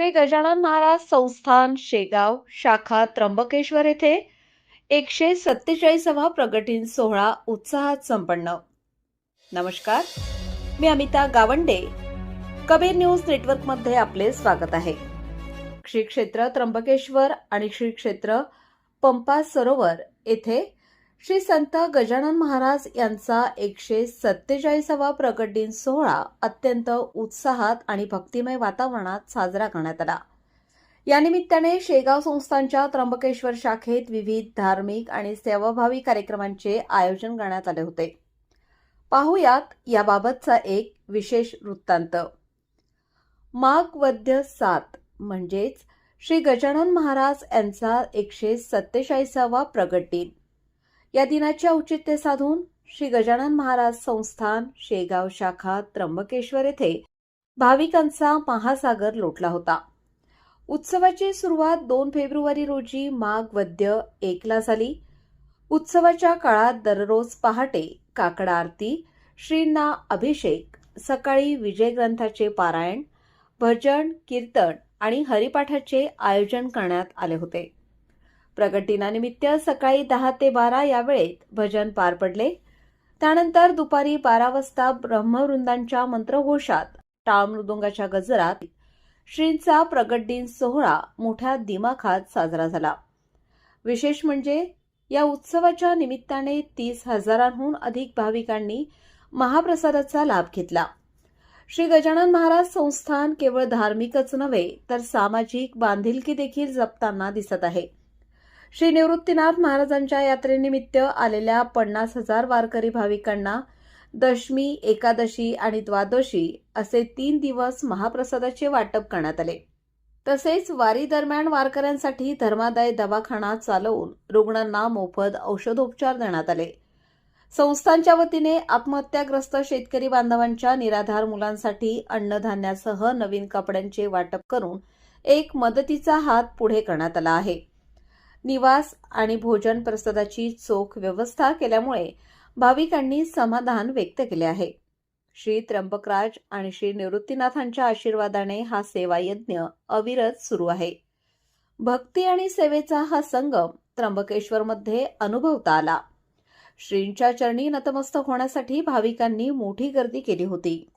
ते गजानन महाराज संस्थान शेगाव शाखा त्र्यंबकेश्वर येथे एकशे सत्तेचाळीसावा प्रगटीन सोहळा उत्साहात संपन्न. नमस्कार मी अमिता गावंडे. कबीर न्यूज नेटवर्कमध्ये आपले स्वागत आहे. श्री क्षेत्र त्र्यंबकेश्वर आणि श्री क्षेत्र पंपा सरोवर येथे श्री संत गजानन महाराज यांचा एकशे सत्तेचाळीसावा प्रकट दिन सोहळा अत्यंत उत्साहात आणि भक्तिमय वातावरणात साजरा करण्यात आला. या निमित्ताने शेगाव संस्थांच्या त्र्यंबकेश्वर शाखेत विविध धार्मिक आणि सेवाभावी कार्यक्रमांचे आयोजन करण्यात आले होते. पाहुयात याबाबतचा एक विशेष वृत्तांत. माघ वद्य सात म्हणजेच श्री गजानन महाराज यांचा एकशे सत्तेचाळीसावा प्रगट दिन. या दिनाचे औचित्य साधून श्री गजानन महाराज संस्थान शेगाव शाखा त्र्यंबकेश्वर येथे भाविकांचा महासागर लोटला होता. उत्सवाची सुरुवात दोन फेब्रुवारी रोजी माघ वद्य एकला झाली. उत्सवाच्या काळात दररोज पहाटे काकडा आरती श्रींना अभिषेक सकाळी विजय ग्रंथाचे पारायण भजन कीर्तन आणि हरिपाठाचे आयोजन करण्यात आले होते. प्रगटदिनानिमित्त सकाळी दहा ते बारा या वेळेत भजन पार पडले. त्यानंतर दुपारी बारा वाजता ब्रह्मवृंदांच्या मंत्रघोषात टाळमृदुंगाच्या गजरात श्रींचा प्रगट दिन सोहळा मोठ्या दिमाखात साजरा झाला. विशेष म्हणजे या उत्सवाच्या निमित्ताने तीस हजारांहून अधिक भाविकांनी महाप्रसादाचा लाभ घेतला. श्री गजानन महाराज संस्थान केवळ धार्मिकच नव्हे तर सामाजिक बांधिलकी देखील जपताना दिसत आहे. श्री निवृत्तीनाथ महाराजांच्या यात्रेनिमित्त आलेल्या पन्नास हजार वारकरी भाविकांना दशमी एकादशी आणि द्वादशी असे तीन दिवस महाप्रसादाचे वाटप करण्यात आले. तसेच वारी दरम्यान वारकऱ्यांसाठी धर्मादाय दवाखाना चालवून रुग्णांना मोफत औषधोपचार देण्यात आले. संस्थांच्या वतीने आत्महत्याग्रस्त शेतकरी बांधवांच्या निराधार मुलांसाठी अन्नधान्यासह नवीन कपड्यांचे वाटप करून एक मदतीचा हात पुढे करण्यात आला आहे. निवास आणि भोजन प्रसादाची चोख व्यवस्था केल्यामुळे भाविकांनी समाधान व्यक्त केले आहे. श्री त्र्यंबकराज आणि श्री निवृत्तीनाथांच्या आशीर्वादाने हा सेवा यज्ञ अविरत सुरू आहे. भक्ती आणि सेवेचा हा संगम त्र्यंबकेश्वरमध्ये अनुभवता आला. श्रींच्या चरणी नतमस्तक होण्यासाठी भाविकांनी मोठी गर्दी केली होती.